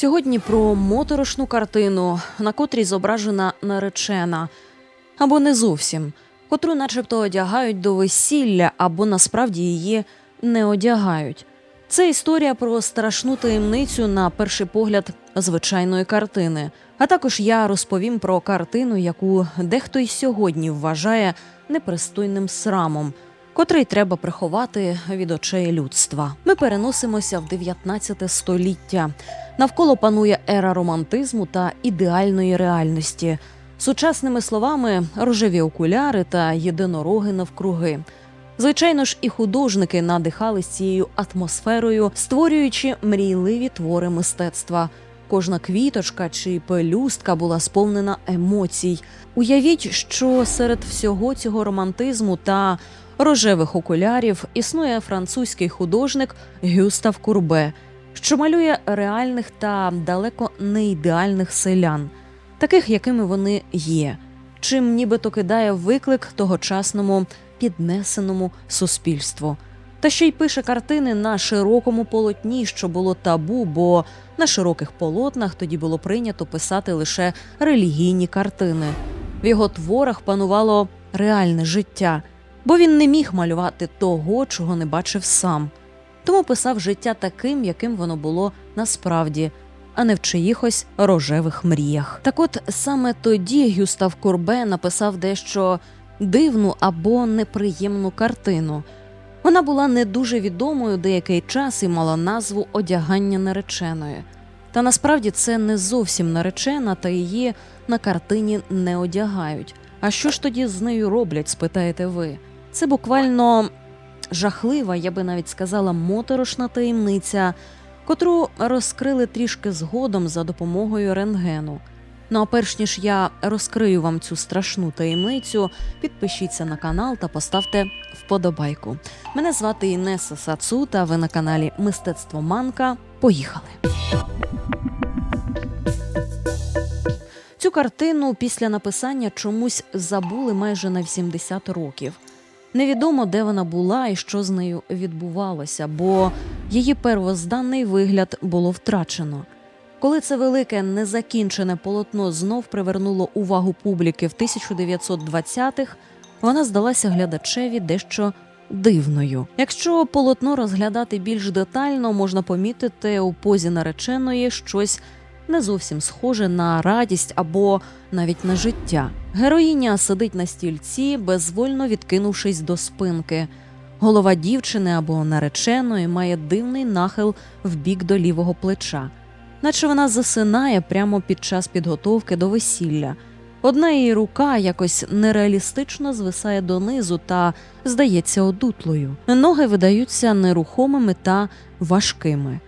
Сьогодні про моторошну картину, на котрій зображена наречена, або не зовсім, котру, начебто, одягають до весілля, або насправді її не одягають. Це історія про страшну таємницю на перший погляд звичайної картини. А також я розповім про картину, яку дехто й сьогодні вважає непристойним срамом, котрий треба приховати від очей людства. Ми переносимося в 19 століття. Навколо панує ера романтизму та ідеальної реальності. Сучасними словами, рожеві окуляри та єдинороги навкруги. Звичайно ж, і художники надихались цією атмосферою, створюючи мрійливі твори мистецтва. Кожна квіточка чи пелюстка була сповнена емоцій. Уявіть, що серед всього цього романтизму та рожевих окулярів існує французький художник Гюстав Курбе, що малює реальних та далеко не ідеальних селян, таких, якими вони є, чим нібито кидає виклик тогочасному піднесеному суспільству. Та ще й пише картини на широкому полотні, що було табу, бо на широких полотнах тоді було прийнято писати лише релігійні картини. В його творах панувало реальне життя, бо він не міг малювати того, чого не бачив сам. Тому писав життя таким, яким воно було насправді, а не в чиїхось рожевих мріях. Так от саме тоді Гюстав Курбе написав дещо дивну або неприємну картину. Вона була не дуже відомою деякий час і мала назву одягання нареченої. Та насправді це не зовсім наречена, та її на картині не одягають. А що ж тоді з нею роблять, спитаєте ви? Це буквально жахлива, я би навіть сказала, моторошна таємниця, котру розкрили трішки згодом за допомогою рентгену. Ну а перш ніж я розкрию вам цю страшну таємницю, підпишіться на канал та поставте вподобайку. Мене звати Інеса Сацу, та ви на каналі Мистецтво Манка. Поїхали! Цю картину після написання чомусь забули майже на 80 років. Невідомо, де вона була і що з нею відбувалося, бо її первозданний вигляд було втрачено. Коли це велике незакінчене полотно знов привернуло увагу публіки в 1920-х, вона здалася глядачеві дещо дивною. Якщо полотно розглядати більш детально, можна помітити у позі нареченої щось не зовсім схоже на радість або навіть на життя. Героїня сидить на стільці, безвольно відкинувшись до спинки. Голова дівчини або нареченої має дивний нахил в бік до лівого плеча наче вона засинає прямо під час підготовки до весілля. Одна її рука якось нереалістично звисає донизу та здається одутлою. Ноги видаються нерухомими та важкими.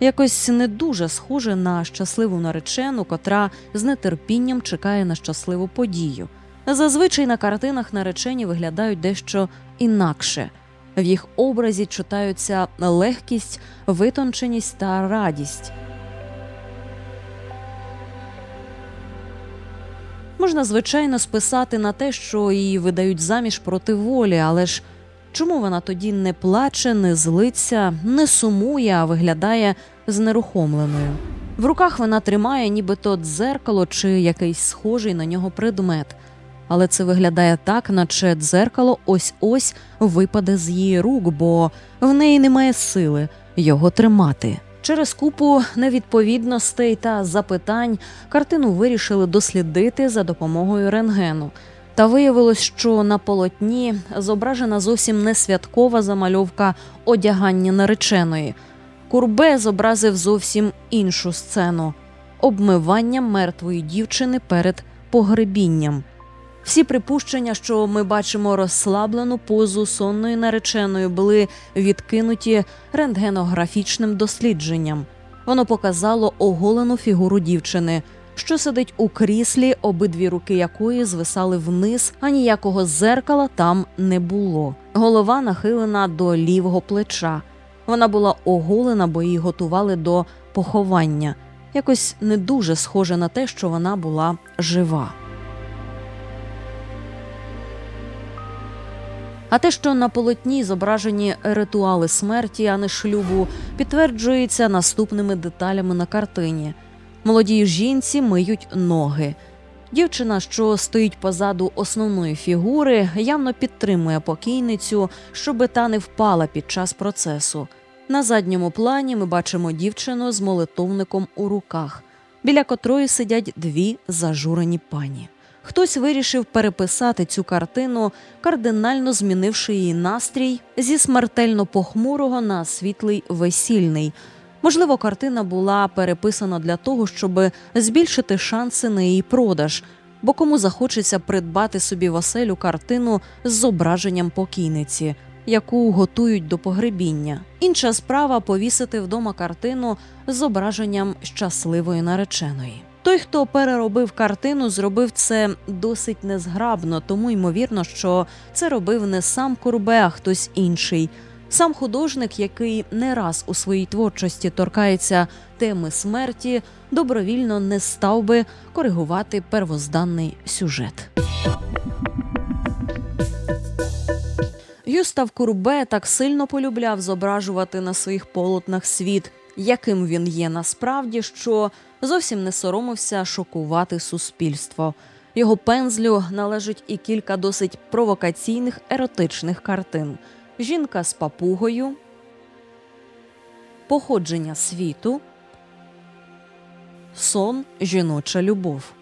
Якось не дуже схоже на щасливу наречену, котра з нетерпінням чекає на щасливу подію. Зазвичай на картинах наречені виглядають дещо інакше. В їх образі читаються легкість, витонченість та радість. Можна, звичайно, списати на те, що її видають заміж проти волі, але ж чому вона тоді не плаче, не злиться, не сумує, а виглядає знерухомленою? В руках вона тримає нібито дзеркало чи якийсь схожий на нього предмет. Але це виглядає так, наче дзеркало ось ось випаде з її рук, бо в неї немає сили його тримати. Через купу невідповідностей та запитань картину вирішили дослідити за допомогою рентгену. Та виявилось, що на полотні зображена зовсім не святкова замальовка одягання нареченої. Курбе зобразив зовсім іншу сцену обмивання мертвої дівчини перед погребінням. Всі припущення, що ми бачимо розслаблену позу сонної нареченої, були відкинуті рентгенографічним дослідженням. Воно показало оголену фігуру дівчини, що сидить у кріслі, обидві руки якої звисали вниз, а ніякого зеркала там не було. Голова нахилена до лівого плеча. Вона була оголена, бо її готували до поховання. Якось не дуже схоже на те, що вона була жива. А те, що на полотні зображені ритуали смерті, а не шлюбу, підтверджується наступними деталями на картині. Молодій жінці миють ноги. Дівчина, що стоїть позаду основної фігури, явно підтримує покійницю, щоби та не впала під час процесу. На задньому плані ми бачимо дівчину з молитовником у руках, біля котрої сидять дві зажурені пані. Хтось вирішив переписати цю картину, кардинально змінивши її настрій зі смертельно похмурого на світлий весільний. Можливо, картина була переписана для того, щоб збільшити шанси на її продаж, бо кому захочеться придбати собі в картину з зображенням покійниці, яку готують до погребіння. Інша справа повісити вдома картину з зображенням щасливої нареченої. Той, хто переробив картину, зробив це досить незграбно, тому ймовірно, що це робив не сам Курбе, а хтось інший. Сам художник, який не раз у своїй творчості торкається теми смерті, добровільно не став би коригувати первозданний сюжет. Юстав Курбе так сильно полюбляв зображувати на своїх полотнах світ, яким він є насправді, що зовсім не соромився шокувати суспільство. Його пензлю належить і кілька досить провокаційних еротичних картин: жінка з папугою, походження світу, сон, жіноча любов.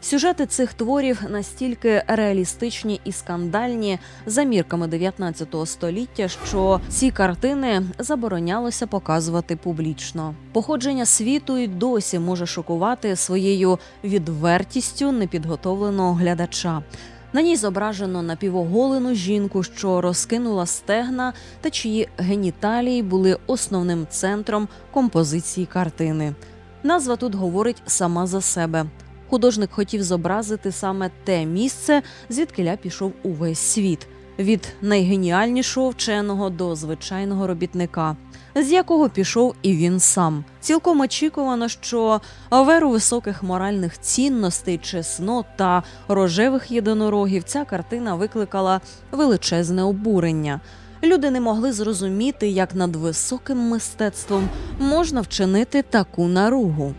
Сюжети цих творів настільки реалістичні і скандальні за мірками 19 століття, що ці картини заборонялося показувати публічно. Походження світу й досі може шокувати своєю відвертістю непідготовленого глядача. На ній зображено напівоголену жінку, що розкинула стегна, та чиї геніталії були основним центром композиції картини. Назва тут говорить сама за себе. Художник хотів зобразити саме те місце, звідкиля пішов увесь світ від найгеніальнішого вченого до звичайного робітника, з якого пішов і він сам. Цілком очікувано, що веру високих моральних цінностей, чеснот та рожевих єдинорогів ця картина викликала величезне обурення. Люди не могли зрозуміти, як над високим мистецтвом можна вчинити таку наругу.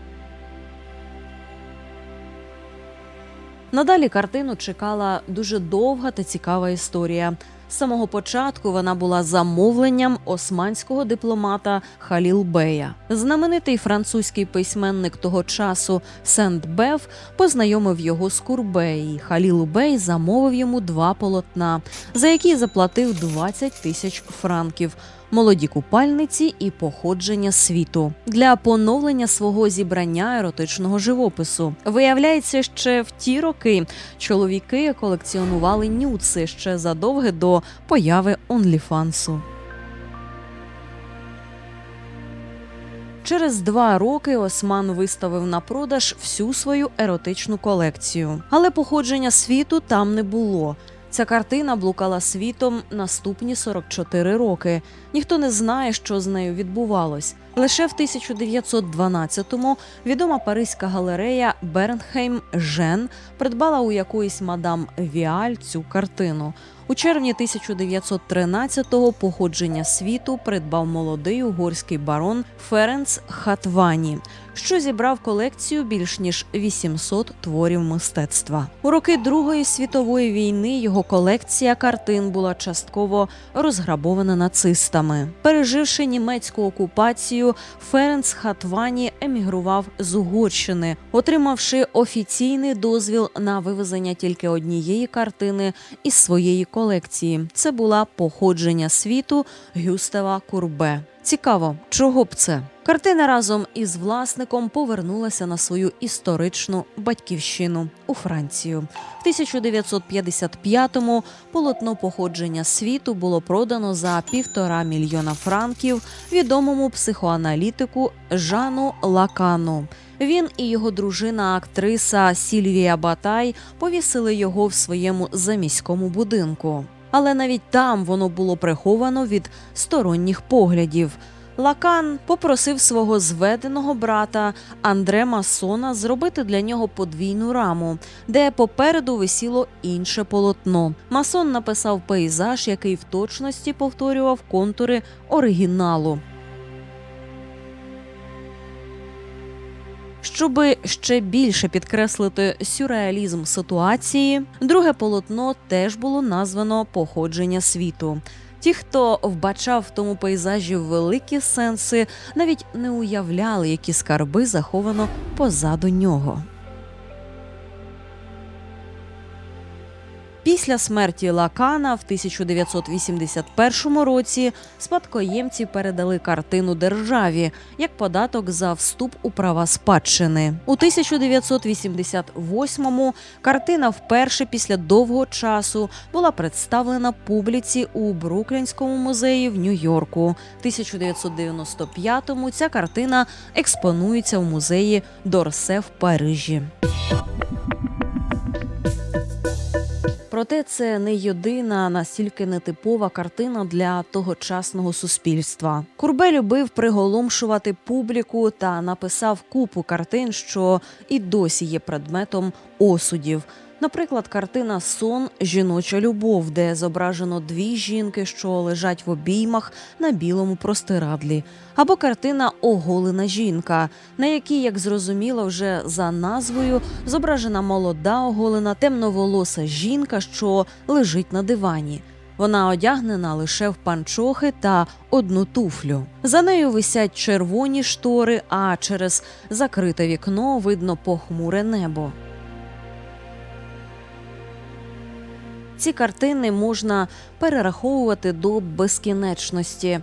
Надалі картину чекала дуже довга та цікава історія. З самого початку вона була замовленням османського дипломата Халіл Бея. Знаменитий французький письменник того часу Сент Бев познайомив його з Курбе, і Халіл Бей замовив йому два полотна, за які заплатив 20 тисяч франків. Молоді купальниці і походження світу для поновлення свого зібрання еротичного живопису. Виявляється, ще в ті роки чоловіки колекціонували нюци ще задовго до появи онліфансу. Через два роки Осман виставив на продаж всю свою еротичну колекцію, але походження світу там не було. Ця картина блукала світом наступні 44 роки. Ніхто не знає, що з нею відбувалось. Лише в 1912-му відома паризька галерея Бернхейм Жен придбала у якоїсь мадам Віаль цю картину. У червні 1913-го походження світу придбав молодий угорський барон Ференц Хатвані, що зібрав колекцію більш ніж 800 творів мистецтва. У роки Другої світової війни його колекція картин була частково розграбована нацистами. Переживши німецьку окупацію, Ференц Хатвані емігрував з Угорщини, отримавши офіційний дозвіл на вивезення тільки однієї картини із своєї колекції. Це була походження світу Гюстава Курбе. Цікаво, чого б це? Картина разом із власником повернулася на свою історичну батьківщину у Францію. В 1955-му полотно походження світу було продано за півтора мільйона франків відомому психоаналітику Жану Лакану. Він і його дружина, актриса Сільвія Батай, повісили його в своєму заміському будинку. Але навіть там воно було приховано від сторонніх поглядів. Лакан попросив свого зведеного брата Андре Масона зробити для нього подвійну раму, де попереду висіло інше полотно. Масон написав пейзаж, який в точності повторював контури оригіналу. Щоби ще більше підкреслити сюрреалізм ситуації, друге полотно теж було названо Походження світу. Ті, хто вбачав в тому пейзажі великі сенси, навіть не уявляли, які скарби заховано позаду нього. Після смерті Лакана в 1981 році спадкоємці передали картину державі як податок за вступ у права спадщини. У 1988-му картина вперше після довгого часу була представлена публіці у Бруклінському музеї в Нью-Йорку. 1995-му ця картина експонується у музеї Дорсе в Парижі. Проте це не єдина настільки нетипова картина для тогочасного суспільства. Курбе любив приголомшувати публіку та написав купу картин, що і досі є предметом осудів. Наприклад, картина Сон жіноча любов, де зображено дві жінки, що лежать в обіймах на білому простирадлі, або картина Оголена жінка, на якій, як зрозуміло, вже за назвою зображена молода оголена темноволоса жінка, що лежить на дивані. Вона одягнена лише в панчохи та одну туфлю. За нею висять червоні штори, а через закрите вікно видно похмуре небо. Ці картини можна перераховувати до безкінечності.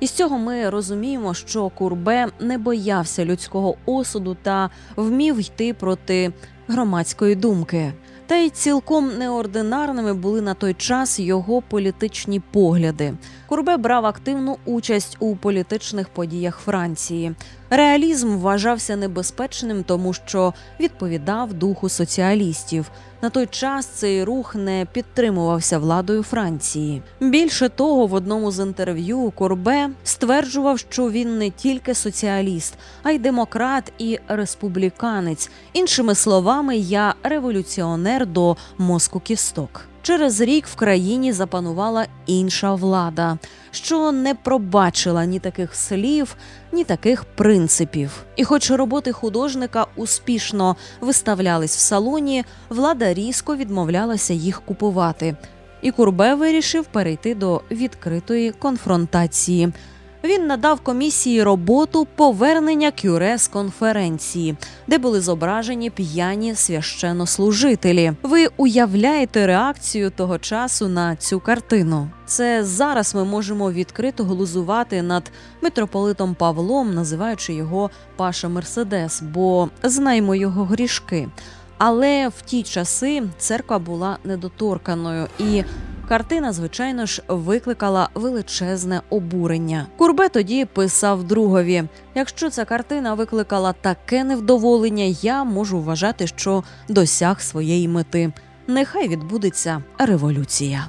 Із цього ми розуміємо, що Курбе не боявся людського осуду та вмів йти проти громадської думки. Та й цілком неординарними були на той час його політичні погляди. Курбе брав активну участь у політичних подіях Франції. Реалізм вважався небезпечним, тому що відповідав духу соціалістів. На той час цей рух не підтримувався владою Франції. Більше того, в одному з інтерв'ю Курбе стверджував, що він не тільки соціаліст, а й демократ і республіканець. Іншими словами, я революціонер до мозку кісток. Через рік в країні запанувала інша влада, що не пробачила ні таких слів, ні таких принципів. І, хоч роботи художника успішно виставлялись в салоні, влада різко відмовлялася їх купувати. І Курбе вирішив перейти до відкритої конфронтації. Він надав комісії роботу повернення кюре з конференції, де були зображені п'яні священнослужителі. Ви уявляєте реакцію того часу на цю картину? Це зараз ми можемо відкрито глузувати над митрополитом Павлом, називаючи його Паша Мерседес, бо знаємо його грішки. Але в ті часи церква була недоторканою і Картина, звичайно ж, викликала величезне обурення. Курбе тоді писав другові: якщо ця картина викликала таке невдоволення, я можу вважати, що досяг своєї мети. Нехай відбудеться революція.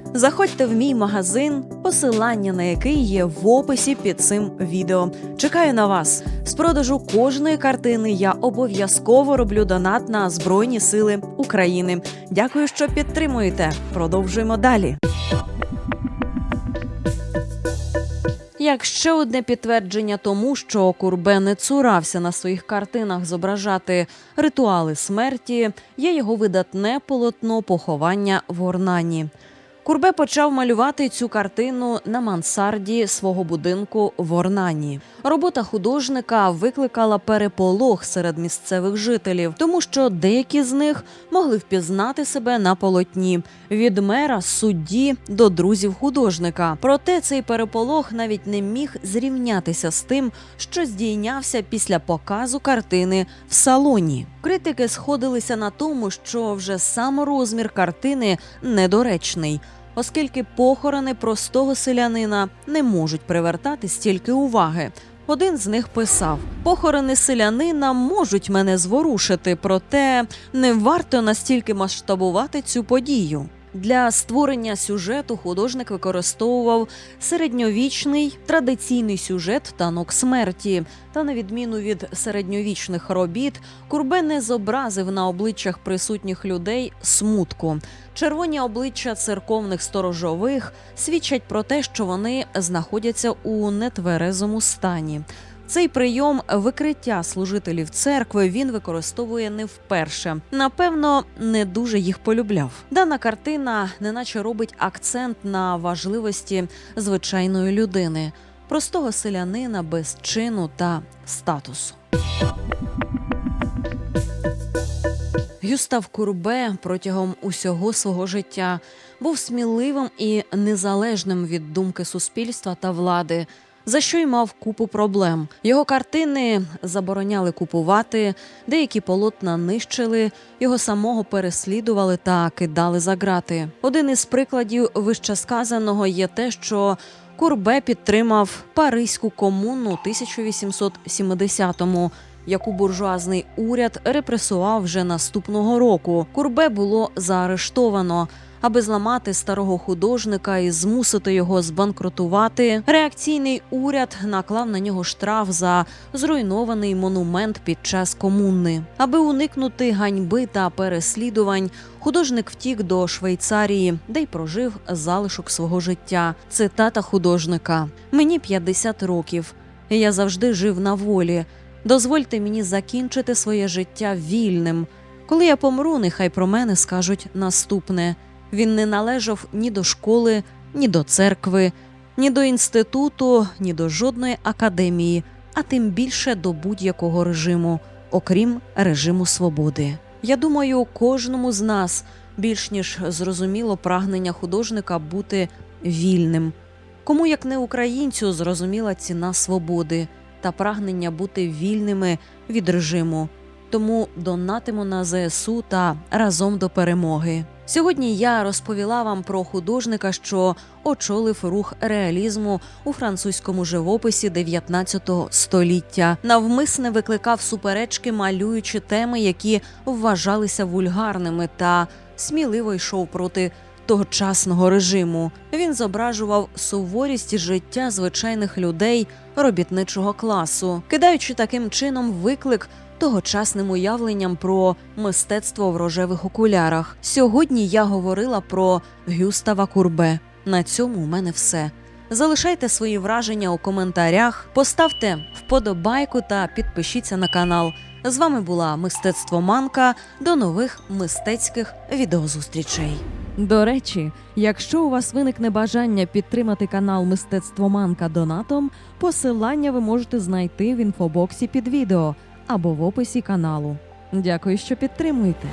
Заходьте в мій магазин, посилання на який є в описі під цим відео. Чекаю на вас. З продажу кожної картини я обов'язково роблю донат на Збройні Сили України. Дякую, що підтримуєте. Продовжуємо далі. Як ще одне підтвердження тому, що Курбе не цурався на своїх картинах зображати ритуали смерті, є його видатне полотно поховання в Орнані. Курбе почав малювати цю картину на мансарді свого будинку в Орнані. Робота художника викликала переполох серед місцевих жителів, тому що деякі з них могли впізнати себе на полотні від мера, судді до друзів художника. Проте цей переполох навіть не міг зрівнятися з тим, що здійнявся після показу картини в салоні. Критики сходилися на тому, що вже сам розмір картини недоречний. Оскільки похорони простого селянина не можуть привертати стільки уваги. Один з них писав: похорони селянина можуть мене зворушити, проте не варто настільки масштабувати цю подію. Для створення сюжету художник використовував середньовічний традиційний сюжет танок смерті. Та на відміну від середньовічних робіт, Курбе не зобразив на обличчях присутніх людей смутку. Червоні обличчя церковних сторожових свідчать про те, що вони знаходяться у нетверезому стані. Цей прийом викриття служителів церкви він використовує не вперше. Напевно, не дуже їх полюбляв. Дана картина неначе робить акцент на важливості звичайної людини, простого селянина без чину та статусу. Гюстав Курбе протягом усього свого життя був сміливим і незалежним від думки суспільства та влади, за що й мав купу проблем. Його картини забороняли купувати, деякі полотна нищили, його самого переслідували та кидали за грати. Один із прикладів вищесказаного є те, що Курбе підтримав Паризьку комуну 1870-му, яку буржуазний уряд репресував вже наступного року. Курбе було заарештовано. Аби зламати старого художника і змусити його збанкрутувати, реакційний уряд наклав на нього штраф за зруйнований монумент під час комуни. Аби уникнути ганьби та переслідувань, художник втік до Швейцарії, де й прожив залишок свого життя. Цитата художника: Мені 50 років. Я завжди жив на волі. Дозвольте мені закінчити своє життя вільним. Коли я помру, нехай про мене скажуть наступне. Він не належав ні до школи, ні до церкви, ні до інституту, ні до жодної академії, а тим більше до будь-якого режиму, окрім режиму свободи. Я думаю, кожному з нас більш ніж зрозуміло прагнення художника бути вільним. Кому як не українцю зрозуміла ціна свободи та прагнення бути вільними від режиму. Тому донатимо на ЗСУ та разом до перемоги. Сьогодні я розповіла вам про художника, що очолив рух реалізму у французькому живописі 19 століття. Навмисне викликав суперечки, малюючи теми, які вважалися вульгарними, та сміливо йшов проти тогочасного режиму. Він зображував суворість життя звичайних людей робітничого класу, кидаючи таким чином виклик тогочасним уявленням про мистецтво в рожевих окулярах. Сьогодні я говорила про Гюстава Курбе. На цьому у мене все. Залишайте свої враження у коментарях, поставте вподобайку та підпишіться на канал. З вами була мистецтво Манка. До нових мистецьких відеозустрічей. До речі, якщо у вас виникне бажання підтримати канал Мистецтво Манка донатом, посилання ви можете знайти в інфобоксі під відео або в описі каналу. Дякую, що підтримуєте.